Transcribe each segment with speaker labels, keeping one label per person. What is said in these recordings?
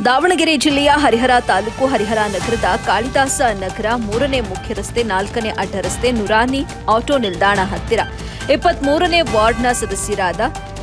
Speaker 1: ದಾವಣಗೆರೆ ಜಿಲ್ಲೆಯ ಹರಿಹರ ತಾಲೂಕು ಹರಿಹರ ನಗರದ ಕಾಳಿದಾಸ ನಗರ ಮೂರನೇ ಮುಖ್ಯ ರಸ್ತೆ, ನಾಲ್ಕನೇ ಅಡ್ಡ ರಸ್ತೆ, ನುರಾನಿ ಆಟೋ ನಿಲ್ದಾಣ ಹತ್ತಿರ. ಇಪ್ಪತ್ಮೂರನೇ ವಾರ್ಡ್ನ ಸದಸ್ಯರಾದ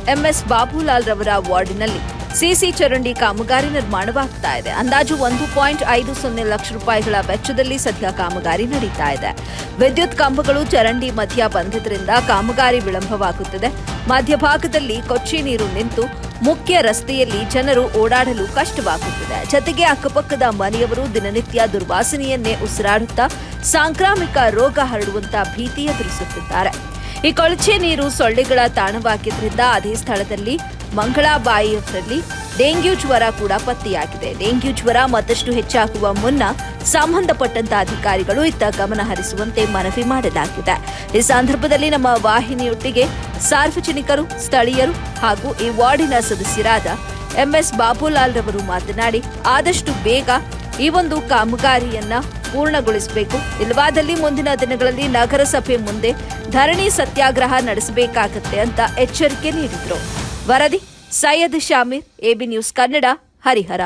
Speaker 1: ಎಂಎಸ್ ಬಾಬುಲಾಲ್ ರವರ ವಾರ್ಡಿನಲ್ಲಿ ಸಿಸಿ ಚರಂಡಿ ಕಾಮಗಾರಿ ನಿರ್ಮಾಣವಾಗ್ತಾ ಇದೆ. ಅಂದಾಜು ಒಂದು ಪಾಯಿಂಟ್ ಐದು ಸೊನ್ನೆ ಲಕ್ಷ ರೂಪಾಯಿಗಳ ವೆಚ್ಚದಲ್ಲಿ ಸದ್ಯ ಕಾಮಗಾರಿ ನಡೀತಾ ಇದೆ. ವಿದ್ಯುತ್ ಕಂಬಗಳು ಚರಂಡಿ ಮಧ್ಯ ಬಂದಿದ್ದರಿಂದ ಕಾಮಗಾರಿ ವಿಳಂಬವಾಗುತ್ತಿದೆ. ಮಧ್ಯಭಾಗದಲ್ಲಿ ಕೊಚ್ಚಿ ನೀರು ನಿಂತು ಮುಖ್ಯ ರಸ್ತೆಯಲ್ಲಿ ಜನರು ಓಡಾಡಲು ಕಷ್ಟವಾಗುತ್ತಿದೆ. ಜತೆಗೆ ಅಕ್ಕಪಕ್ಕದ ಮನೆಯವರು ದಿನನಿತ್ಯ ದುರ್ವಾಸನೆಯನ್ನೇ ಉಸಿರಾಡುತ್ತಾ ಸಾಂಕ್ರಾಮಿಕ ರೋಗ ಹರಡುವಂತ ಭೀತಿ ಎದುರಿಸುತ್ತಿದ್ದಾರೆ. ಈ ಕೊಳಚೆ ನೀರು ಸೊಳ್ಳೆಗಳ ತಾಣವಾಗಿದ್ದರಿಂದ ಅದೇ ಸ್ಥಳದಲ್ಲಿ ಮಂಗಳಾಬಾಯಿಯವರಲ್ಲಿ ಡೆಂಗ್ಯೂ ಜ್ವರ ಕೂಡ ಪತ್ತೆಯಾಗಿದೆ. ಡೆಂಗ್ಯೂ ಜ್ವರ ಮತ್ತಷ್ಟು ಹೆಚ್ಚಾಗುವ ಮುನ್ನ ಸಂಬಂಧಪಟ್ಟಂತ ಅಧಿಕಾರಿಗಳು ಇತ್ತ ಗಮನ ಹರಿಸುವಂತೆ ಮನವಿ ಮಾಡಲಾಗಿದೆ. ಈ ಸಂದರ್ಭದಲ್ಲಿ ನಮ್ಮ ವಾಹಿನಿಯೊಟ್ಟಿಗೆ ಸಾರ್ವಜನಿಕರು, ಸ್ಥಳೀಯರು ಹಾಗೂ ಈ ವಾರ್ಡಿನ ಸದಸ್ಯರಾದ ಎಂಎಸ್ ಬಾಬುಲಾಲ್ ರವರು ಮಾತನಾಡಿ, ಆದಷ್ಟು ಬೇಗ ಈ ಒಂದು ಕಾಮಗಾರಿಯನ್ನ ಪೂರ್ಣಗೊಳಿಸಬೇಕು. ಇಲ್ವಾದಲ್ಲಿ ಮುಂದಿನ ದಿನಗಳಲ್ಲಿ ನಗರಸಭೆ ಮುಂದೆ ಧರಣಿ ಸತ್ಯಾಗ್ರಹ ನಡೆಸಬೇಕಾಗತ್ತೆ ಅಂತ ಎಚ್ಚರಿಕೆ ನೀಡಿದ್ರು. ವರದಿ
Speaker 2: Syed Shamir AB news Kannada Harihar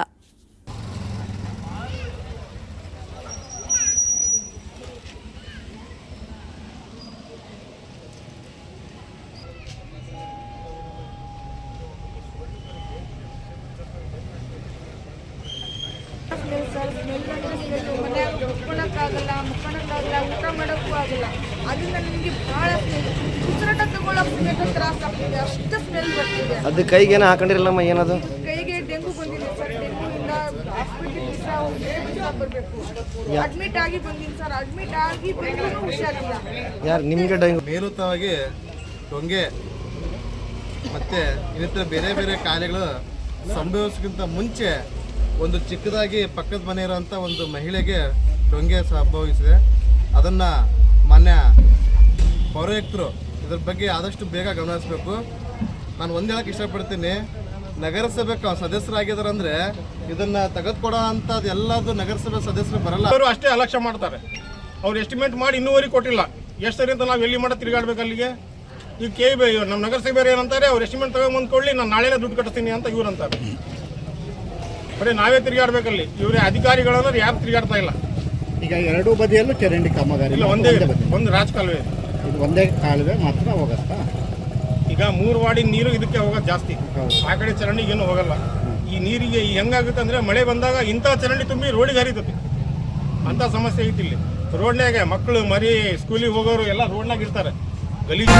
Speaker 2: ಕುತ್ಕೊಳಕ್ಕಾಗಲ್ಲ ಮುಕ್ಕೊಳಕ್ಕಾಗಲ್ಲ ಊಟ ಮಾಡೋಕ್ಕೂ ಆಗಲ್ಲ. ಅದರಿಂದ ನನಗೆ ಭಾಳ ಸ್ಮೆಲ್ ಉಸಿರಾಟ ತಗೊಳ್ಳೋಕೆ ಸಮೇತ ತ್ರಾಸ ಆಗ್ತಿದೆ ಅಷ್ಟು ಸ್ಮೆಲ್ ಬರ್ತಿದೆ.
Speaker 3: ಅದು ಕೈಗೇನು ಹಾಕೊಂಡಿರಲ್ಲಮ್ಮ ಏನದು?
Speaker 2: ಕೈಗೆ ಡೆಂಗು ಬಂದಿದೆ ಸರ್ ಡೆಂಗುವಿಂದ ಹಾಸ್ಪಿಟಲ್ ದಿವಸ ದಿವಸ ಬರಬೇಕು. ಅಡ್ಮಿಟ್ ಆಗಿ ಬಂದೀನಿ ಸರ್ ಅಡ್ಮಿಟ್ ಆಗಿ ಬಂದರೂ ಹುಷಾರಿಲ್ಲ.
Speaker 3: ಯಾರು ನಿಮಗೆ ಡೆಂಗು
Speaker 4: ಮೇಲುತ್ತವಾಗಿ ಟೊಂಗೆ ಮತ್ತು ಇನ್ನಿತರ ಬೇರೆ ಬೇರೆ ಕಾಯಿಲೆಗಳು ಸಂಭವಿಸೋಕ್ಕಿಂತ ಮುಂಚೆ ಒಂದು ಚಿಕ್ಕದಾಗಿ ಪಕ್ಕದ ಮನೆ ಇರೋಂಥ ಒಂದು ಮಹಿಳೆಗೆ ಟೊಂಗೆ ಸಂಭವಿಸಿದೆ. ಅದನ್ನು ಮಾನ್ಯ ಪೌರಾಯುಕ್ತರು ಇದ್ರ ಬಗ್ಗೆ ಆದಷ್ಟು ಬೇಗ ಗಮನಿಸಬೇಕು. ನಾನು ಒಂದು ಹೇಳಕ್ಕೆ ಇಷ್ಟಪಡ್ತೀನಿ. ನಗರಸಭೆ ಸದಸ್ಯರಾಗಿದ್ದಾರಂದ್ರೆ ಇದನ್ನ ತೆಗೆದುಕೊಡೋ ಅಂಥದ್ದು ಎಲ್ಲದು ನಗರಸಭೆ ಸದಸ್ಯರು ಬರಲ್ಲ.
Speaker 5: ಅವರು ಅಷ್ಟೇ ಅಲಕ್ಷ್ಯ ಮಾಡ್ತಾರೆ. ಅವ್ರು ಎಸ್ಟಿಮೇಟ್ ಮಾಡಿ ಇನ್ನೂವರೆಗೆ ಕೊಟ್ಟಿಲ್ಲ. ಎಷ್ಟು ಸರಿ ಅಂತ ನಾವು ಎಲ್ಲಿ ಮಾಡೋ ತಿರುಗಾಡ್ಬೇಕು ಅಲ್ಲಿಗೆ? ಈಗ ಕೆ ಬಿ ನಮ್ಮ ನಗರಸಭೆ ಏನಂತಾರೆ, ಅವ್ರು ಎಸ್ಟಿಮೇಟ್ ತಗೊಂಬಂದು ಕೊಡ್ಲಿ, ನಾನು ನಾಳೆನೇ ದುಡ್ಡು ಕಟ್ಟಿಸ್ತೀನಿ ಅಂತ ಇವ್ರು ಅಂತಾರೆ. ಬರೀ ನಾವೇ ತಿರುಗಾಡ್ಬೇಕಲ್ಲಿ. ಇವರೇ ಅಧಿಕಾರಿಗಳನ್ನ ಯಾರು ತಿರುಗಾಡ್ತಾ ಇಲ್ಲ.
Speaker 6: ಈಗ ಎರಡೂ ಬದಿಯಲ್ಲೂ ಚರಂಡಿ ಕಾಮಗಾರಿ
Speaker 5: ಇಲ್ಲ ಒಂದೇ
Speaker 6: ಬದಿ
Speaker 5: ಒಂದು ರಾಜಕಾಲುವೆ. ಇದೆ.
Speaker 6: ಇದು ಒಂದೇ ಕಾಲುವೆ ಮಾತ್ರ ಹೋಗತ್ತಾ?
Speaker 5: ಈಗ ಮೂರು ವಾಡಿ ನೀರು ಇದಕ್ಕೆ ಹೋಗೋದು ಜಾಸ್ತಿ.
Speaker 6: ಹೌದು.
Speaker 5: ಆ ಕಡೆ ಚರಂಡಿಗೆ ಏನು ಹೋಗಲ್ಲ. ಈ ನೀರಿಗೆ ಈ ಹೆಂಗಾಗುತ್ತೆ ಅಂದ್ರೆ ಮಳೆ ಬಂದಾಗ ಇಂಥ ಚರಂಡಿ ತುಂಬಿ ರೋಡಿಗೆ ಹರಿತತಿ ಅಂತ ಸಮಸ್ಯೆ ಐತಿ ಇಲ್ಲಿ. ರೋಡ್ನಾಗೆ ಮಕ್ಕಳು ಮರಿ ಸ್ಕೂಲಿಗೆ ಹೋಗೋರು ಎಲ್ಲ ರೋಡ್ನಾಗ ಇರ್ತಾರೆ. ಗಲೀಜು.